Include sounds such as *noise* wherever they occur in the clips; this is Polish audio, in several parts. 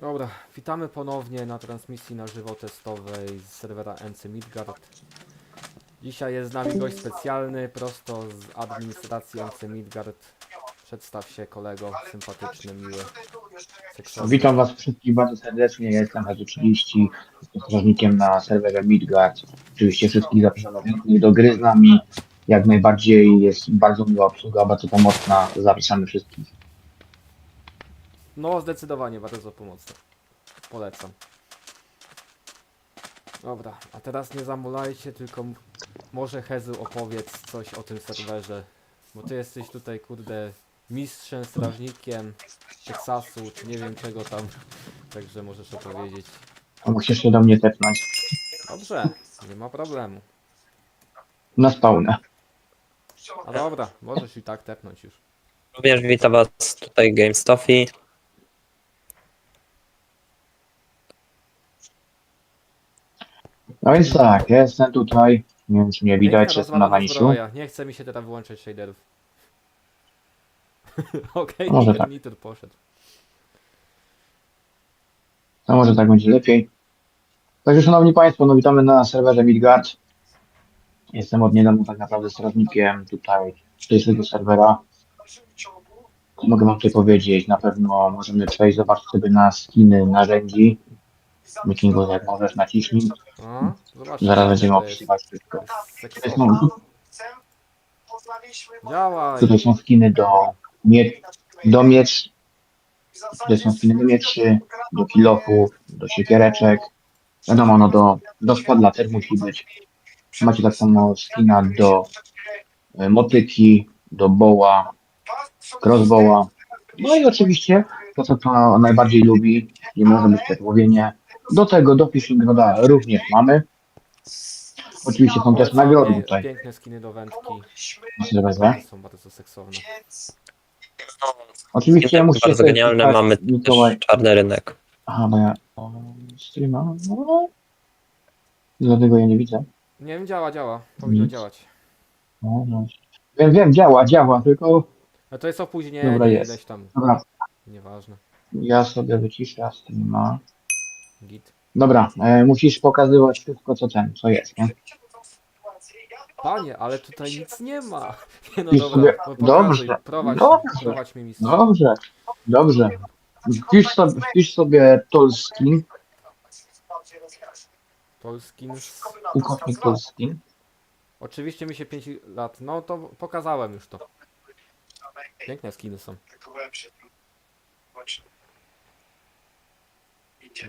Dobra, witamy ponownie na transmisji na żywo testowej z serwera NC Midgard. Dzisiaj jest z nami gość specjalny, prosto z administracji NC Midgard. Przedstaw się kolego, sympatyczny, miły. Witam Was wszystkich bardzo serdecznie. Ja jestem Hazu30, jestem strażnikiem na serwerze Midgard. Oczywiście wszystkich zapraszam do gry z nami. Jak najbardziej jest bardzo miła obsługa, bardzo pomocna. Zapraszamy wszystkich. No, zdecydowanie bardzo pomocne. Polecam. Dobra, a teraz nie zamulajcie, tylko może Hezu opowiedz coś o tym serwerze. Bo ty jesteś tutaj, kurde, mistrzem, strażnikiem Teksasu, czy nie wiem czego tam. Także możesz opowiedzieć. A Musisz się do mnie tepnąć. Dobrze, nie ma problemu. Na spawnę. A dobra, możesz i tak tepnąć już. Również witam Was tutaj GameStoffy. No więc tak, ja jestem tutaj. Nie wiem, czy mnie widać, Piękna czy jestem na rozwalona zbroja. Nie chce mi się teraz wyłączać shaderów. *laughs* Okej, Może okay, tak. Nitur poszedł. No może tak będzie lepiej. Także szanowni Państwo, no witamy na serwerze Midgard. Jestem od niedawna tak naprawdę strażnikiem tutaj dzisiejszego serwera. Mogę Wam tutaj powiedzieć, na pewno możemy przejść, zobaczyć sobie na skiny narzędzi. Wikingu, jak możesz naciśnij. A. Zaraz będziemy to jest- wszystko. Tutaj są, Działaj. tutaj są skiny do, mie do miecz, tutaj są skiny do mieczy, do kilofów, do siekiereczek. Wiadomo, no do, do szpadla też musi być. Macie tak samo skina do e, motyki, do boła, crossbowa. No i oczywiście to, co to najbardziej lubi, nie może być podłowienie. Do tego, do Fishing Roda również mamy. Oczywiście są też nagrody tutaj Piękne skiny do wędki. serwerze. Są bardzo seksowne. Oczywiście musicie Bardzo sobie genialne, mamy też czarny rynek. Aha, bo ja o, streama. No. Dlatego ja nie widzę. Nie wiem, działa, działa. Powinno Nic. działać. No, no. Wiem, wiem, działa, działa, tylko A to jest opóźnienie Dobra, jest. ileś tam. dobra, Nieważne. ja sobie wyciszę streama. Git. Dobra, e, musisz pokazywać wszystko, co ten, co jest, nie? Panie, ale tutaj nic nie ma. *laughs* Nie no Pisz dobra, sobie- po- pokazuj, dobrze, prowadź, dobrze. prowadź mistrz. Dobrze, dobrze. Wpisz sobie, wpisz sobie Tolskin, Polskin. z- ukośnik Tolskin. Oczywiście mi się 5 lat. No to pokazałem już to. Piękne skiny są.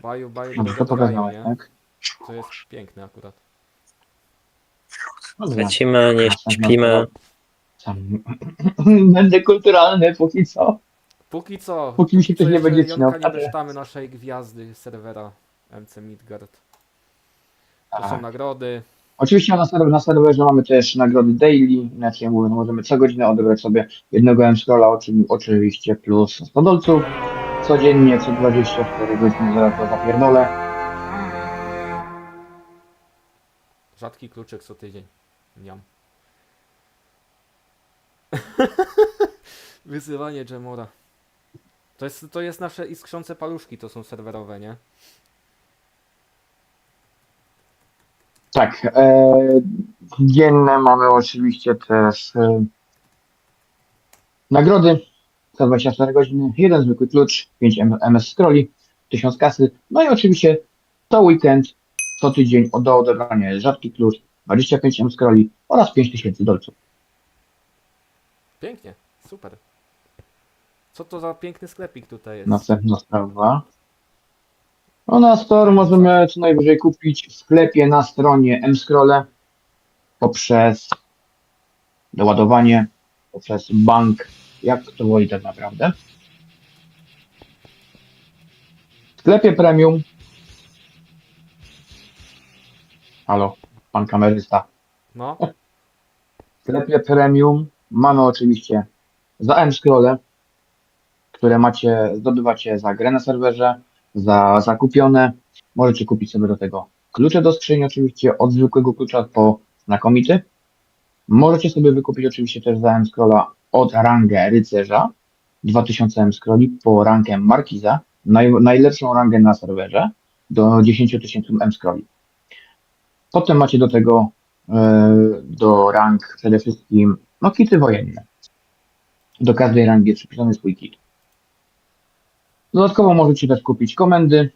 Baju, baju, Dobrze, to nie? tak? To jest piękne akurat. Lecimy, nie śpimy. *laughs* Będę kulturalny póki co. Póki co. Póki mi się ktoś co nie jeszcze będzie śmiał. Jonka nie doczytamy naszej gwiazdy serwera MC Midgard. To są Tak. nagrody. Oczywiście na, serwer, na serwerze mamy też nagrody daily, inaczej mówiąc, możemy co godzinę odebrać sobie jednego M-scrolla, oczy- oczywiście plus 100 dolców. Codziennie, co 24 godziny, zaraz to zapierdolę. Rzadki kluczyk co tydzień. Niam. *laughs* Wyzywanie Jamora. To jest, to jest nasze iskrzące paluszki, to są serwerowe, nie? Tak, e, dzienne mamy oczywiście też e, nagrody za 24 godziny, jeden zwykły klucz, 5 M- MS scrolli, 1000 kasy, no i oczywiście co weekend, co tydzień do odebrania jest rzadki klucz, 25 M scrolli oraz 5000 dolców. Pięknie, super. Co to za piękny sklepik tutaj jest? Następna sprawa. No na store możemy co najwyżej kupić w sklepie na stronie mscrolle poprzez doładowanie, poprzez bank, jak to woli tak naprawdę. W sklepie premium. Halo, pan kamerysta. No, W sklepie premium mamy oczywiście za M-scrolle, które macie, zdobywacie za grę na serwerze, za zakupione. Możecie kupić sobie do tego klucze do skrzyni, oczywiście od zwykłego klucza po znakomity. Możecie sobie wykupić oczywiście też za M-scrolla od rangę rycerza. 2000 M scrolli po rankę Markiza, naj, najlepszą rangę na serwerze, do 10 tysięcy M scrolli. Potem macie do tego e, do rank przede wszystkim no kity wojenne. Do każdej rangi jest przypisany swój kit. Dodatkowo możecie też kupić komendy.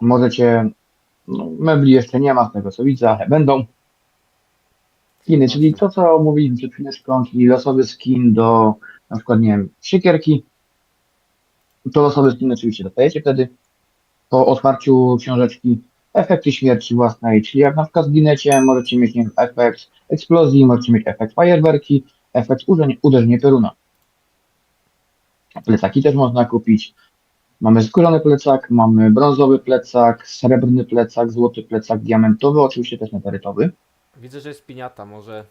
Możecie, no, mebli jeszcze nie ma z tego co widzę, ale będą. Skiny, czyli to co mówiliśmy przed chwileczką, czyli losowy skin do na przykład, nie wiem, siekierki. To losowy skin oczywiście dostajecie wtedy po otwarciu książeczki. Efekty śmierci własnej, czyli jak na przykład możecie mieć nie wiem, efekt eksplozji, możecie mieć efekt fajerwerki, efekt uderzenia, pioruna. Plecaki też można kupić. Mamy skórzany plecak, mamy brązowy plecak, srebrny plecak, złoty plecak, diamentowy, oczywiście też netarytowy. Widzę, że jest piniata, może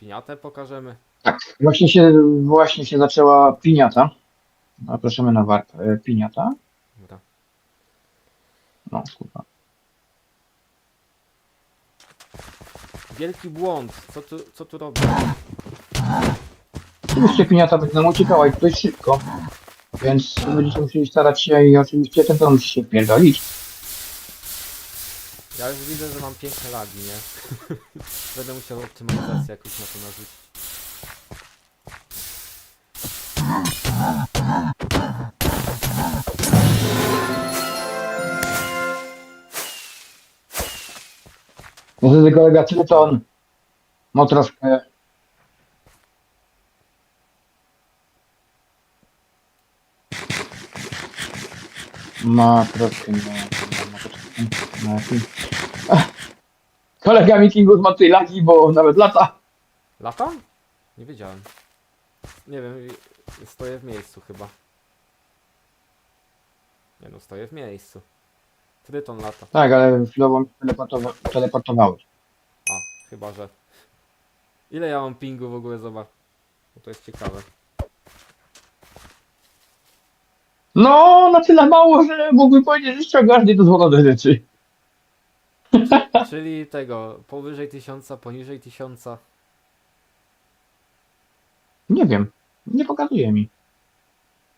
piniatę pokażemy? Tak, właśnie się, właśnie się zaczęła piniata. Zapraszamy na warp. e, Piniata. Dobra. No, kurwa. Wielki błąd, co tu, co tu robię? Oczywiście piniata będzie nam uciekała i dość szybko. Więc będziecie musieli starać się i oczywiście ten to musi się wpierdolić. Ja już widzę, że mam piękne lagi, nie? Będę musiał optymalizację jakoś na to narzucić. Niestety kolega Tryton ma troszkę ma troszkę ma, ma, ma troszkę ma, Ach, *laughs* Kolega Mikingus ma tutaj lagi, bo nawet lata. Latam? Nie wiedziałem. Nie wiem, stoję w miejscu chyba. Nie no, stoję w miejscu. Tryton lata. Tak, ale chwilowo mi teleportowa teleportowałeś. A, chyba że. Ile ja mam pingu w ogóle, zobacz. Bo to jest ciekawe. No, na tyle mało, że mógłbym powiedzieć, że ściągasz nie dozwolone rzeczy. Czyli tego, powyżej tysiąca, poniżej tysiąca. Nie wiem, nie pokazuje mi.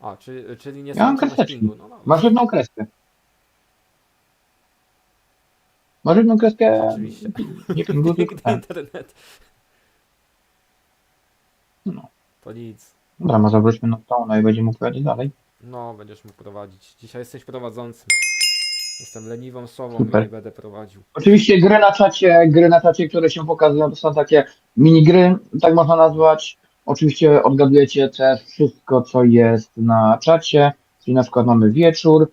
A, czyli, czyli nie Ja mam na kreseczki. pingu. No, no, Masz jedną kreskę. Masz jedną kreskę. Oczywiście. Nie pingu, tylko Piękny ten. internet. No. To nic. Dobra, może wróćmy na to, no i będziemy mógł powiedzieć dalej. No, będziesz mógł prowadzić. Dzisiaj jesteś prowadzącym. Jestem leniwą słową Super. i nie będę prowadził. Oczywiście gry na czacie, gry na czacie, które się pokazują, to są takie minigry, tak można nazwać. Oczywiście odgadujecie też wszystko, co jest na czacie, czyli na przykład mamy wieczór.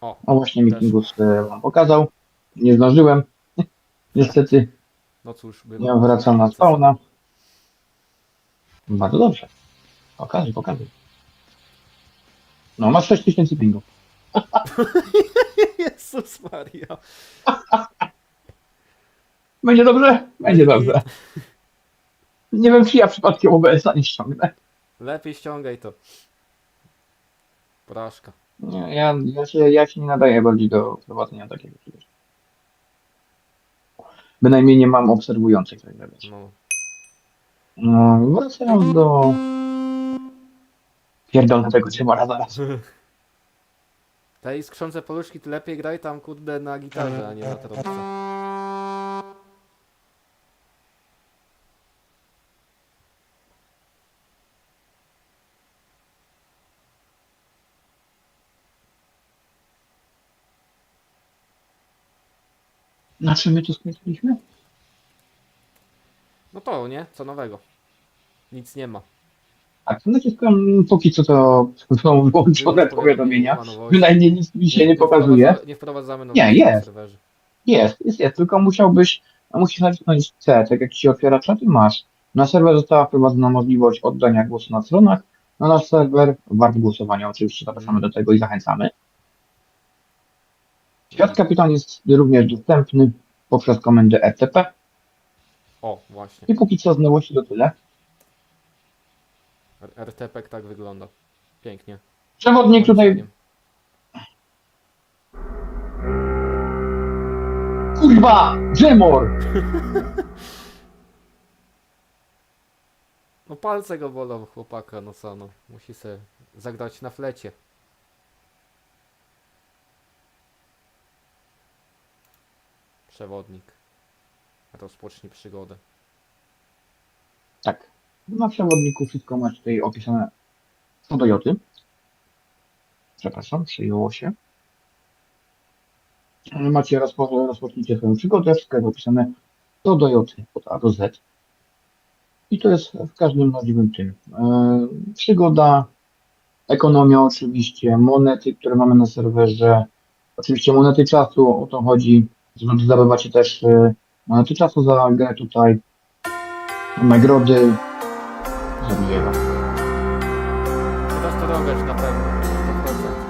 O, O właśnie Też. Mikingus e, wam pokazał. Nie zdążyłem. *laughs* Niestety no cóż, bywa. ja wracam na spawna. Bardzo dobrze. Pokazuj, pokazuj. No, masz 6000 pingów. *laughs* Jezus Maria. Będzie dobrze? Będzie dobrze. Nie wiem, czy ja przypadkiem OBS-a nie ściągnę. Lepiej ściągaj to. Porażka. Nie, ja, ja, się, ja się nie nadaję bardziej do prowadzenia takiego czegoś. Bynajmniej nie mam obserwujących tak dalej. No. No, wracając do... Pierdolnego trzeba zaraz. *laughs* Tej skrzące poluszki ty lepiej graj tam kurde na gitarze, a nie na trąbce. Na czym my tu skończyliśmy? No to nie? Co nowego? Nic nie ma. Tak, to naciskam póki co to są włączone powiadomienia. nie. Bynajmniej nic mi się nie pokazuje. wprowadza- Nie wprowadzamy Nie, nowości na jest. Jest, jest, jest, tylko musiałbyś, musisz nacisnąć C, tak jak ci się otwiera czat i masz. Na serwer została wprowadzona możliwość oddania głosu na stronach. Na nasz serwer wart głosowania oczywiście zapraszamy do tego i zachęcamy. Świat kapitan jest również dostępny poprzez komendę RTP O, właśnie. i póki co z nowości to tyle. R- RTP tak wygląda. Pięknie. Przewodnik tutaj, kurwa, Jemor! *laughs* No palce go bolą chłopaka, no co no. Musi sobie zagrać na flecie. Przewodnik. Rozpocznij przygodę. Tak. Na przewodniku wszystko macie tutaj opisane co do joty. Przepraszam, przyjęło się. Macie rozpo, rozpocznijcie swoją przygodę, wszystko jest opisane co do joty, od A do Z. I to jest w każdym możliwym tym. E, przygoda, ekonomia oczywiście, monety, które mamy na serwerze, oczywiście monety czasu, o to chodzi. Zdobywacie też e, monety czasu za grę tutaj, nagrody, wam. Teraz to robisz na pewno. 100%.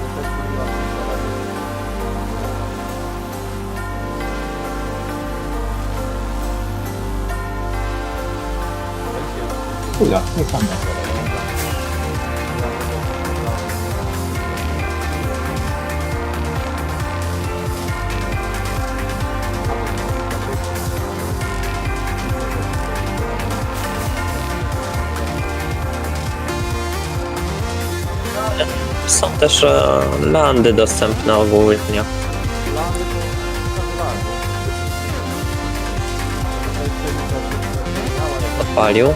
To też mówiła Wiktoria. Chwila, nie sam Są też e, landy dostępne ogólnie. Plany Odpalił.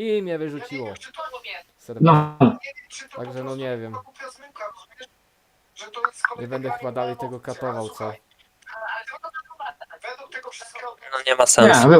I mnie wyrzuciło. Serwer. No, Także no nie wiem. Nie będę chyba dalej tego katował, co? No nie ma sensu. nie,